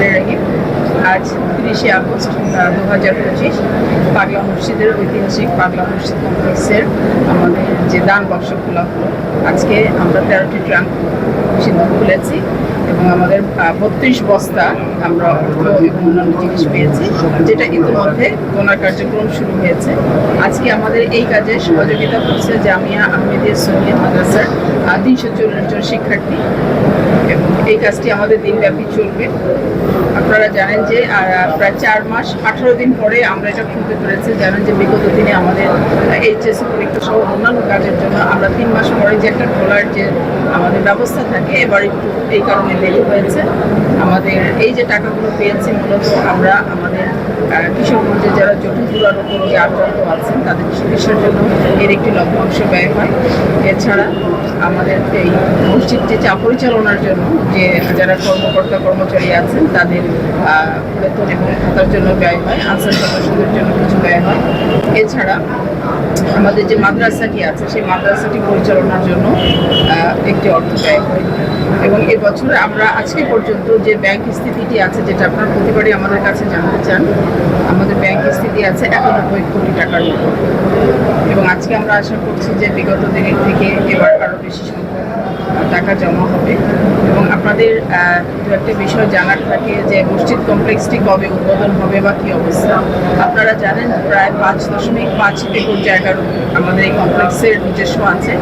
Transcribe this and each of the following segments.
রহিম আজ তিরিশে আগস্ট দু হাজার পঁচিশ, পাগলা মসজিদের ঐতিহাসিক পাগলা মসজিদ কমপ্লেক্সের আমাদের যে দান বাক্স খোলা হলো, আজকে আমরা তেরোটি ট্রাঙ্ক সিদ্ধ খুলেছি। এবং আমাদের বত্রিশ বস্তা আমরা অর্থ এবং অন্যান্য জিনিস পেয়েছি, যেটা ইতিমধ্যে গোনার কার্যক্রম শুরু হয়েছে। আজকে আমাদের এই কাজে সহযোগিতা করছে জামিয়া আহমেদিয়া সৈনিয়া মাদ্রাসার তিনশো চল্লিশ জন শিক্ষার্থী। এবং এই কাজটি আমাদের দিনব্যাপী চলবে। আপনারা জানেন যে প্রায় চার মাস, আঠারো দিন পরে আমরা এটা খুলতে পেরেছি। জানেন যে বিগত দিনে আমাদের এইচএসসি পরীক্ষা সহ অন্যান্য কাজের জন্য আমরা তিন মাস পরে যে একটা খোলার যে আমাদের ব্যবস্থা থাকে, এবার একটু এই কারণে দেরি হয়েছে। আমাদের এই যে টাকাগুলো পেয়েছি মূলত আমরা আমাদের কিশোরগঞ্জে যারা জটিল দুরারোগ্য রোগে আক্রান্ত আছেন, তাদের চিকিৎসার জন্য এর একটি লভ্যাংশ ব্যয় হয়। এছাড়া আমাদের এই মসজিদটি চা পরিচালনার জন্য যে যারা কর্মকর্তা, কর্মচারী আছেন, তাদের বেতন এবং ভাতার জন্য ব্যয় হয়, আনসার সদস্যদের জন্য কিছু ব্যয় হয়। এছাড়া আমাদের যে মাদ্রাসাটি আছে, সেই মাদ্রাসাটি পরিচালনার জন্য একটি অর্থ ব্যয় হয়। এবং এবছর আমরা আজকে পর্যন্ত যে ব্যাংক স্থিতিটি আছে, যেটা আপনারা প্রতিবারই আমাদের কাছে জানতে চান আমাদের ব্যাংক স্থিতি আছে একানব্বই কোটি টাকার মতো এবং আজকে আমরা আশা করছি যে বিগত দিনের থেকে এবার আরও বেশি টাকা জমা হবে। এবং আপনাদের দু একটা বিষয় জানার থাকে যে মসজিদ কমপ্লেক্সটি কবে উদ্বোধন হবে বা কী অবস্থা। আপনারা জানেন প্রায় পাঁচ দশমিক পাঁচ একর জায়গার আমাদের এই কমপ্লেক্সের নিজস্ব আছে,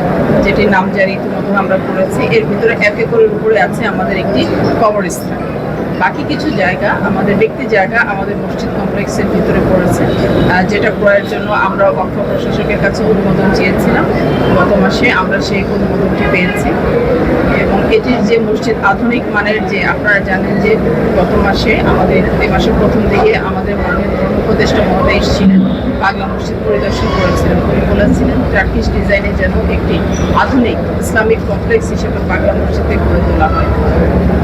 যেটির নামজারি ইতিমধ্যে আমরা করেছি এর ভিতরে এক একরের উপরে আছে আমাদের একটি কবরস্থান। বাকি কিছু জায়গা, আমাদের ব্যক্তি জায়গা আমাদের মসজিদ কমপ্লেক্সের ভিতরে পড়েছে। যেটা ক্রয়ের জন্য আমরা অক্ষ প্রশাসকের কাছে অনুমোদন চেয়েছিলাম। গত মাসে আমরা সেই অনুমোদনটি পেয়েছি। এবং এটির যে মসজিদ আধুনিক মানের যে আপনারা জানেন যে গত মাসে আমাদের এ মাসের প্রথম দিকে আমাদের মানে ধর্ম উপদেষ্টা মহোদয় এসেছিলেন। পাগলা মসজিদ পরিদর্শন করেছিলেন। উনি বলেছিলেন টার্কিশ ডিজাইনে যেন একটি আধুনিক ইসলামিক কমপ্লেক্স হিসেবে পাগলা মসজিদে গড়ে তোলা হয়।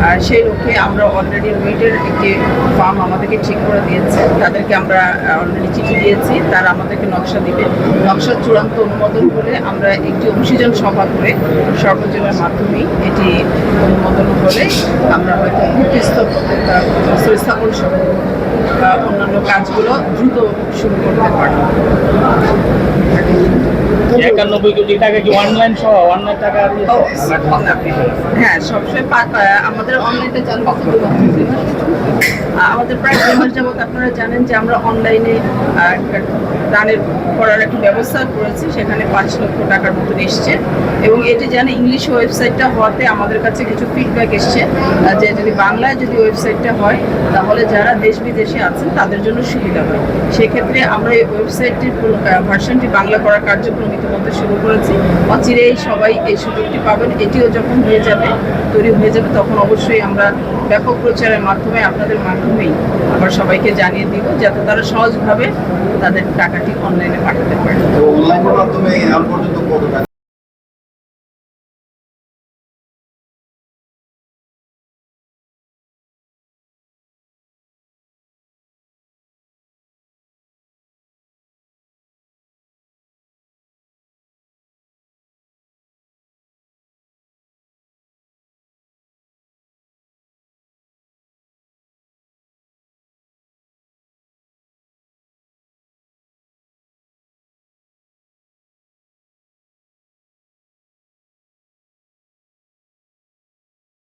আর সেই লক্ষ্যে আমরা অলরেডি রুইটের একটি ফার্ম আমাদেরকে ঠিক করে দিয়েছে। তাদেরকে আমরা অলরেডি চিঠি দিয়েছি। তারা আমাদেরকে নকশা দিবে। নকশার চূড়ান্ত অনুমোদন হলে আমরা একটি অভিযোজন সভা করে সর্বজনের মাধ্যমেই এটি অনুমোদন হলে আমরা হয়তো স্থাপন সহ অন্যান্য কাজগুলো দ্রুত শুরু করতে Tag. একানব্বই কোটি টাকা কি অনলাইন সহ? অনলাইন টাকা হ্যাঁ সবসময় আমাদের চালু আমাদের প্রায় দুই মাস যাবত আপনারা জানেন যে আমরা অনলাইনে দানের করার একটা ব্যবস্থা করেছি সেখানে পাঁচ লক্ষ টাকার মতন এসছে। এবং এটি জানে ইংলিশ ওয়েবসাইটটা হওয়াতে আমাদের কাছে কিছু ফিডব্যাক এসছে যে যদি বাংলায় যদি ওয়েবসাইটটা হয় তাহলে যারা দেশ বিদেশে আছেন তাদের জন্য সুবিধা হয়। সেক্ষেত্রে আমরা এই ওয়েবসাইটটির ভার্সনটি বাংলা করার কার্যক্রম ইতিমধ্যে শুরু করেছি। অচিরেই সবাই এই সুযোগটি পাবেন। এটিও যখন হয়ে যাবে, তৈরি হয়ে যাবে, তখন অবশ্যই আমরা ব্যাপক প্রচারের মাধ্যমে আপনাদের মাধ্যমেই আবার সবাইকে জানিয়ে দিব, যাতে তারা সহজভাবে তাদের টাকাটি অনলাইনে পাঠাতে